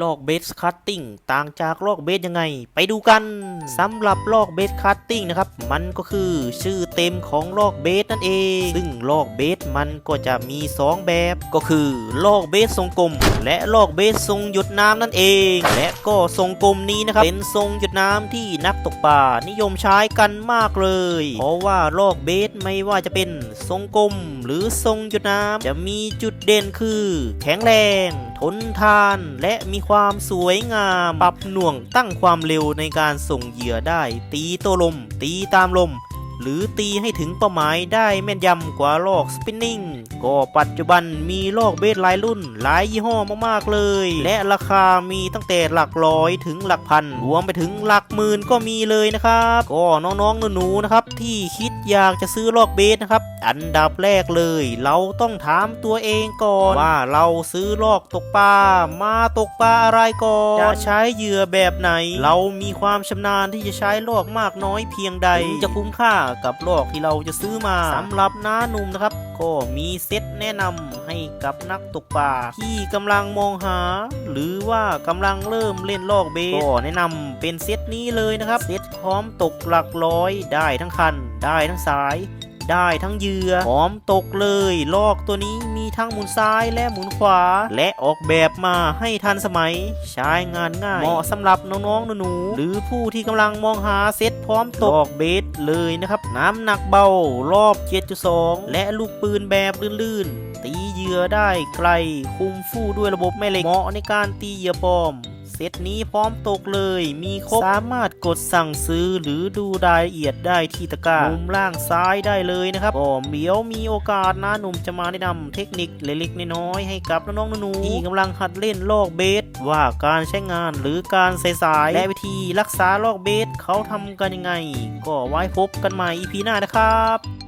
ลอกเบสคัตติ้งต่างจากลอกเบสยังไง ไปดูกันสำหรับลอกเบสคัตติ้งนะครับ มันก็คือชื่อเต็มของลอกเบสนั่นเอง ซึ่งลอกเบสมันก็จะมี 2 แบบ ก็คือลอกเบสทรงกลม และลอกเบสทรงหยดน้ำนั่นเอง และก็ทรงกลมนี้นะครับเป็นทรงหยดน้ำที่นักตกปลานิยมใช้กันมากเลย เพราะว่าลอกเบสไม่ว่าจะเป็นทรงกลม หรือทรงหยดน้ำจะมีจุดเด่นคือ แข็งแรง ทนทาน และมีความสวยงาม ปรับหน่วงตั้งความเร็วในการส่งเหยื่อได้ ตีโต้ลม ตีตามลม หรือตีให้ถึงเป้าหมายได้แม่นยำกว่าลอกสปินนิ่งก็ปัจจุบันมีลอกเบสหลายรุ่นหลายยี่ห้อมากๆเลย และราคามีตั้งแต่หลักร้อยถึงหลักพันรวมไปถึงหลักหมื่นก็มีเลยนะครับก็น้องๆหนูๆนะครับที่คิดอยากจะซื้อลอกเบสนะครับอันดับแรกเลย เราต้องถามตัวเองก่อนว่าเราซื้อลอกตกปลามาตกปลาอะไรก่อนจะใช้เหยื่อแบบไหน เรามีความชำนาญที่จะใช้ลอกมากน้อยเพียงใดจะคุ้มค่ากับลอกที่เราจะซื้อมาสำหรับน้าหนุ่มนะครับ ก็มีเซตแนะนำให้กับนักตกปลาที่กำลังมองหา หรือว่ากำลังเริ่มเล่นลอกเบสก็แนะนำเป็นเซตนี้เลยนะครับ เซตพร้อมตกหลักร้อยได้ทั้งคัน ได้ทั้งสาย ได้ทั้งเหยื่อพร้อมตกเลย ลอกตัวนี้มีทั้งหมุนซ้ายและหมุนขวา และออกแบบมาให้ทันสมัย ใช้งานง่าย เหมาะสำหรับน้องๆหนูๆหรือผู้ที่กำลังมองหาเซตพร้อมตกลอกเบสเลยนะครับ น้ำหนักเบารอบ 7.2 และลูกปืนแบบลื่นๆ ตีเหยื่อได้ไกล คุมฟู่ด้วยระบบแม่เหล็กเหมาะในการตีเหยื่อปลอม เซตนี้พร้อมตกเลย มีครบ สามารถกดสั่งซื้อหรือดูรายละเอียดได้ที่ตะกร้ามุมล่างซ้ายได้เลยนะครับก็เดี๋ยวมีโอกาสนะหนุ่มจะมาแนะนำเทคนิคเล็กๆน้อยๆให้กับน้องๆหนูๆที่กำลังหัดเล่นลอกเบส ว่าการใช้งานหรือการใส่สายและวิธีรักษาลอกเบสเขาทำกันยังไง ก็ไว้พบกันใหม่ EP หน้านะครับ